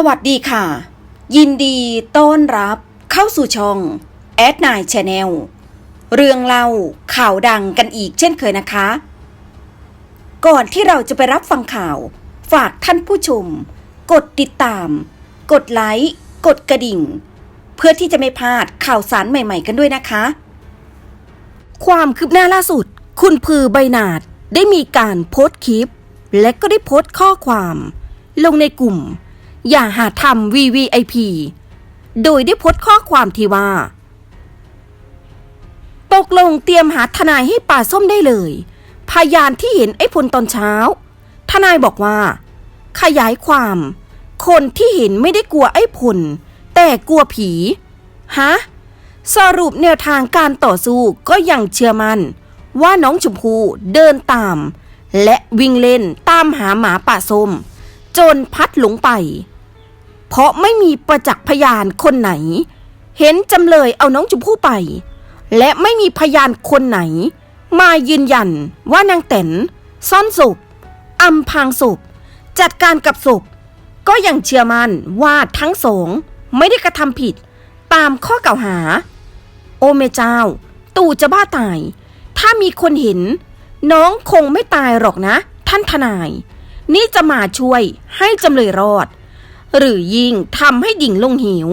สวัสดีค่ะ ยินดีต้อนรับเข้าสู่ช่องแอดนายชาแนลเรื่องเล่าข่าวดังกันอีกเช่นเคยนะคะ ก่อนที่เราจะไปรับฟังข่าว ฝากท่านผู้ชม กดติดตาม กดไลค์ กดกระดิ่ง เพื่อที่จะไม่พลาดข่าวสารใหม่ๆกันด้วยนะคะ ความคืบหน้าล่าสุด คุณพือใบนาดได้มีการโพสต์คลิป และก็ได้โพสต์ข้อความ ลงในกลุ่ม อย่าหาทำ VVIP โดยได้โพสต์ข้อความที่ว่า ตกลงเตรียมหาทนายให้ป่าส้มได้เลย พยานที่เห็นไอ้พลตอนเช้า ทนายบอกว่า ขยายความ คนที่เห็นไม่ได้กลัวไอ้พล แต่กลัวผี ฮะ สรุปแนวทางการต่อสู้ก็ยังเชื่อมัน่น ว่าน้องชมพู่เดินตาม และวิ่งเล่นตามหาหมาป่าส้ม จนพัดหลงไป เพราะไม่มีประจักษ์พยานคนไหน เห็นจำเลยเอาน้องชมพู่ไป และไม่มีพยานคนไหน มายืนยันว่านางแตนซ่อนศพอำพางศพ จัดการกับศพ ก็ยังเชื่อมั่นว่าทั้งสองไม่ได้กระทำผิดตามข้อกล่าวหา โอเมเจ้า ตู่จะบ้าตาย ถ้ามีคนเห็น น้องคงไม่ตายหรอกนะ ท่านทนาย นี่จะมาช่วยให้จำเลยรอด หรือยิ่งทำให้ดิ่งลงหิว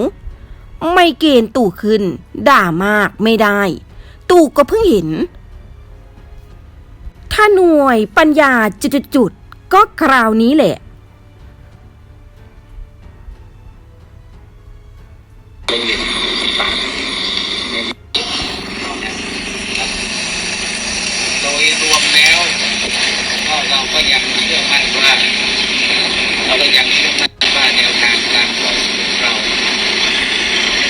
ไม่เกณฑ์ตู่ขึ้น ด่ามากไม่ได้ ตู่ก็เพิ่งเห็น ถ้าหน่วยปัญญาจุดๆก็คราวนี้แหละไม่เรียนปากโดยรวมแล้วก็เราก็ยังเชื่อมั่นว่าเราก็ยังเชื่อมั่นว่าแนวทางการต่อสู้ของเรา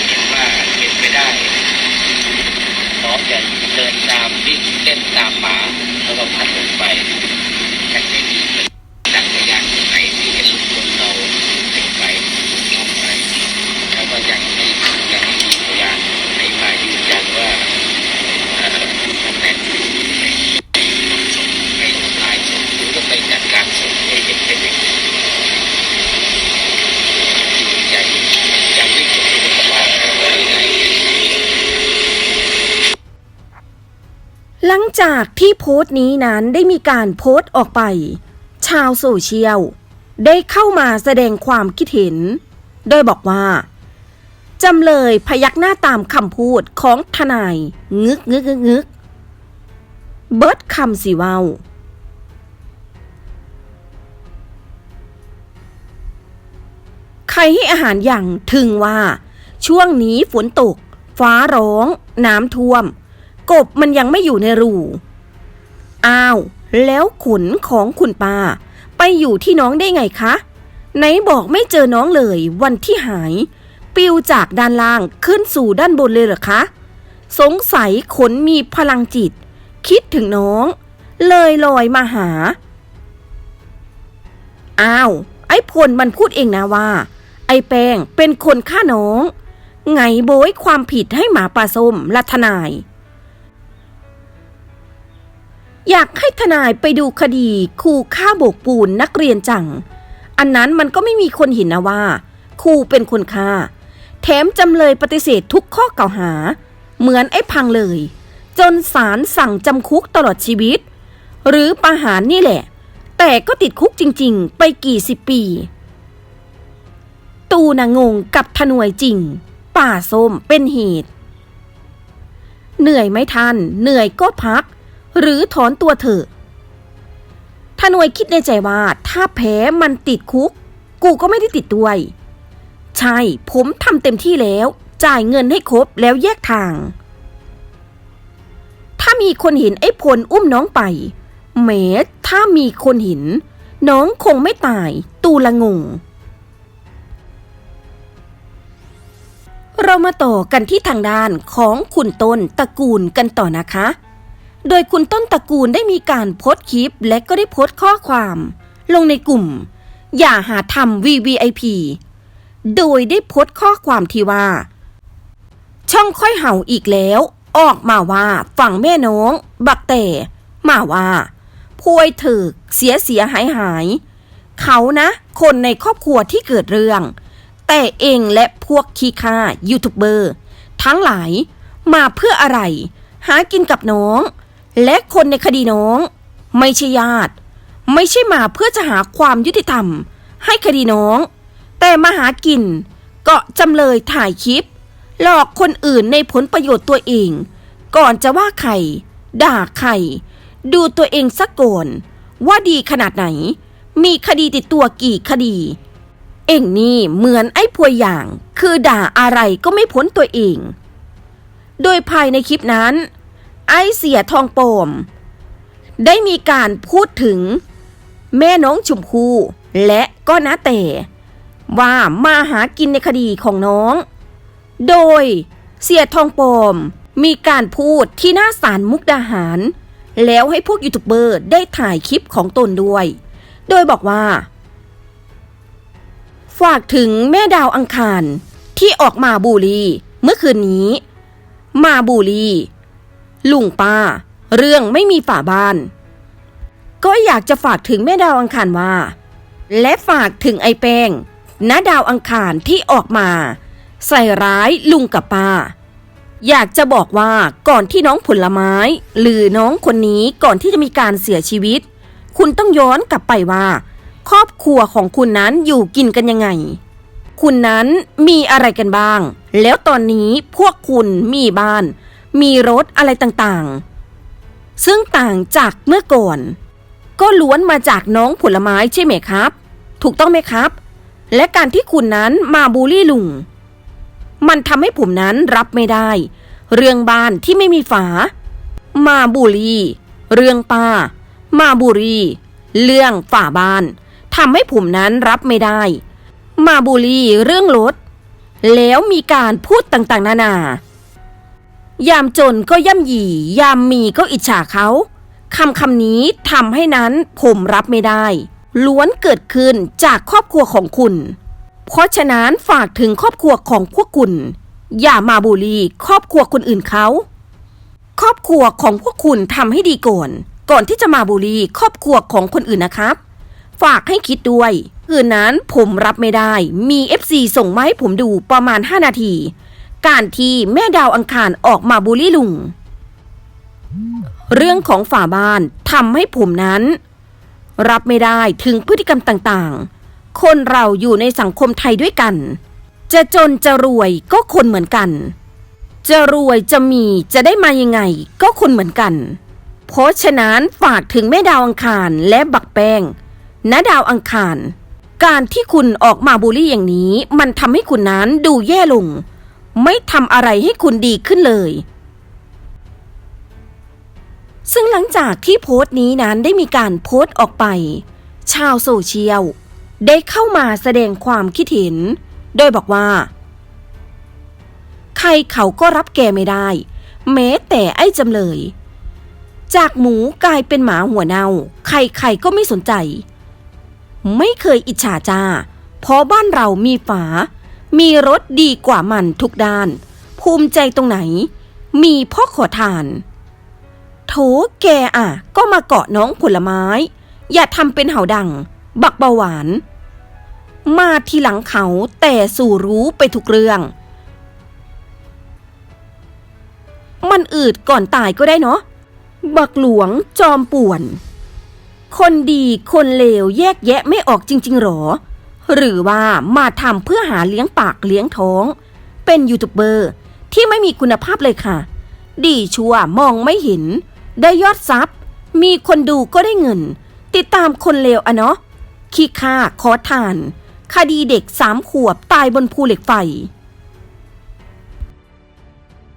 เห็นว่าเป็นไปได้พร้อมจะ เดินตามวิ่งเต้นตามหมาแล้วก็พัดลงไปยังไม่มีจักรยานคนไหนที่จะสุดคนเราเด็กไปน้องไป แล้วก็ยังไม่ยังไม่มีพยานไหนมายืนยันว่าเอ่อมันแน่นในศพในทำลายศพหรือว่าไปจัดการศพให้เห็นเป็นอย่างไรยังยังไม่จบว่าว่ายังไง หลัง จากที่โพสต์นี้นั้นได้มีการโพสต์ออกไป ชาวโซเชียล ได้เข้ามาแสดงความคิดเห็น โดยบอกว่าจำเลยพยักหน้าตามคำพูดของทนาย งึกงึกงึกงึกเบิร์ดคำสิเว้าใครให้อาหารอย่างถึงว่า ช่วงนี้ฝนตก ฟ้าร้อง น้ำท่วม กบมันยังไม่อยู่ในรู อ้าว แล้วขนของคุณป้าไปอยู่ที่น้องได้ไงคะ ไหนบอกไม่เจอน้องเลยวันที่หาย ปิวจากด้านล่างขึ้นสู่ด้านบนเลยเหรอคะ สงสัยขนมีพลังจิต คิดถึงน้อง เลยลอยมาหา อ้าว ไอ้พลมันพูดเองนะว่า ไอ้แป้งเป็นคนฆ่าน้อง ไงโบยความผิดให้หมาป่าส้มและทนาย อยากให้ทนายไปดูคดีครูฆ่าโบกปูนนักเรียนจัง อันนั้นมันก็ไม่มีคนเห็นนะว่าครูเป็นคนฆ่า แถมจำเลยปฏิเสธทุกข้อกล่าวหา เหมือนไอ้พังเลย จนศาลสั่งจำคุกตลอดชีวิต หรือประหารนี่แหละ แต่ก็ติดคุกจริงๆ ไปกี่สิบปี ตูนางงกับทนวยจริง ป่าส้มเป็นเหตุ เหนื่อยไหม่ทันเหนื่อยก็พัก หรือถอนตัวเถอะทนวยคิดในใจว่า ถ้าแพ้มันติดคุก กูก็ไม่ได้ติดด้วย ใช่ ผมทำเต็มที่แล้ว จ่ายเงินให้ครบแล้วแยกทาง ถ้ามีคนเห็นไอ้พลอุ้มน้องไปแม้ถ้ามีคนเห็น น้องคงไม่ตาย ตูละงง เรามาต่อกันที่ทางด้านของคุณต้นตระกูลกันต่อนะคะ โดยคุณต้นตระกูลได้มีการโพสต์คลิปและก็ได้โพสต์ข้อความ ลงในกลุ่ม อย่าหาทำ VVIP โดยได้โพสต์ข้อความที่ว่า ช่องค่อยเห่าอีกแล้ว ออกมาว่าฝั่งแม่น้อง บักแต่มาว่าพวยถึกเสียเสียหายหาย เขานะ คนในครอบครัวที่เกิดเรื่อง แต่เองและพวกขี้ข้ายูทูบเบอร์ ทั้งหลายมาเพื่ออะไร หากินกับน้อง และคนในคดีน้อง ไม่ใช่ญาติ ไม่ใช่มาเพื่อจะหาความยุติธรรม ให้คดีน้อง แต่มาหากิน เกาะจำเลยถ่ายคลิป หลอกคนอื่นในผลประโยชน์ตัวเอง ก่อนจะว่าใคร ด่าใคร ดูตัวเองสักก่อนว่าดีขนาดไหน มีคดีติดตัวกี่คดี เองนี่เหมือนไอ้พวยอย่าง คือด่าอะไรก็ไม่พ้นตัวเอง โดยภายในคลิปนั้น ไอเสียทองโปม ได้มีการพูดถึงแม่น้องชมพูและก็น้าแต่ ว่ามาหากินในคดีของน้อง โดยเสียทองโปมมีการพูดที่หน้าศาลมุกดาหาร แล้วให้พวกยูทูบเบอร์ได้ถ่ายคลิปของตนด้วย โดยบอกว่า ฝากถึงแม่ดาวอังคารที่ออกมาบูลลีเมื่อคืนนี้ มาบูล ลุงป้า เรื่องไม่มีฝาบ้าน ก็อยากจะฝากถึงแม่ดาวอังคารว่า และฝากถึงไอ้แป้งณดาวอังคารที่ออกมา ใส่ร้ายลุงกับป้า อยากจะบอกว่าก่อนที่น้องผลไม้ หรือน้องคนนี้ก่อนที่จะมีการเสียชีวิต คุณต้องย้อนกลับไปว่า ครอบครัวของคุณนั้นอยู่กินกันยังไง คุณนั้นมีอะไรกันบ้าง แล้วตอนนี้พวกคุณมีบ้าน มีรถอะไรต่างๆ ซึ่งต่างจากเมื่อก่อน ก็ล้วนมาจากน้องผลไม้ใช่ไหมครับ ถูกต้องไหมครับ และการที่คุณนั้นมาบูลลี่ลุง มันทำให้ผมนั้นรับไม่ได้ เรื่องบ้านที่ไม่มีฝา มาบูลลี่ เรื่องป้า มาบุรีเรื่องฝาบ้านทำให้ผมนั้นรับไม่ได้ มาบูลลี่เรื่องรถแล้วมีการพูดต่างๆ นานา ยามจนก็ย่ำหยียามมีก็อิจฉาเขาคำคำนี้ทำให้นั้นผมรับไม่ได้ ล้วนเกิดขึ้นจากครอบครัวของคุณ เพราะฉะนั้นฝากถึงครอบครัวของพวกคุณ อย่ามาบูลลี่ครอบครัวคนอื่นเขา ครอบครัวของพวกคุณทำให้ดีก่อนก่อนที่จะมาบูลลี่ครอบครัวของคนอื่นนะครับ ฝากให้คิดด้วยคืนนั้นผมรับไม่ได้ มี FC ส่งมาให้ผมดูประมาณ 5 นาที การที่แม่ดาวอังคารออกมาบูลลี่ลุง เรื่องของฝาบ้านทำให้ผมนั้น รับไม่ได้ถึงพฤติกรรมต่างๆ คนเราอยู่ในสังคมไทยด้วยกัน จะจนจะรวยก็คนเหมือนกัน จะรวยจะมีจะได้มายังไงก็คนเหมือนกัน เพราะฉะนั้นฝากถึงแม่ดาวอังคารและบักแป้งณดาวอังคาร การที่คุณออกมาบูลลี่อย่างนี้ มันทำให้คุณนั้นดูแย่ลง ไม่ทำอะไรให้คุณดีขึ้นเลย ซึ่งหลังจากที่โพสต์นี้นั้นได้มีการโพสต์ออกไป ชาวโซเชียล ได้เข้ามาแสดงความคิดเห็น โดยบอกว่า ใครเขาก็รับแกไม่ได้ แม้แต่ไอ้จำเลย จากหมูกลายเป็นหมาหัวเน่า ใครๆก็ไม่สนใจ ไม่เคยอิจฉาจ้าเพราะบ้านเรามีฝา มีรถดีกว่ามันทุกด้าน ภูมิใจตรงไหน มีพ่อขอทาน โถแกอะ ก็มาเกาะน้องผลไม้ อย่าทำเป็นเห่าดัง บักเบาหวาน มาทีหลังเขาแต่สู่รู้ไปทุกเรื่อง มันอืดก่อนตายก็ได้เนาะ บักหลวงจอมป่วน คนดีคนเลวแยกแยะไม่ออกจริง ๆหรอ หรือว่ามาทำเพื่อหาเลี้ยงปากเลี้ยงท้อง เป็นยูทูบเบอร์ที่ไม่มีคุณภาพเลยค่ะ ดีชัวมองไม่เห็น ได้ยอดซับมีคนดูก็ได้เงิน ติดตามคนเลวอะเนาะขี้ข้าขอทาน คดีเด็กสามขวบตายบนภูเหล็กไฟ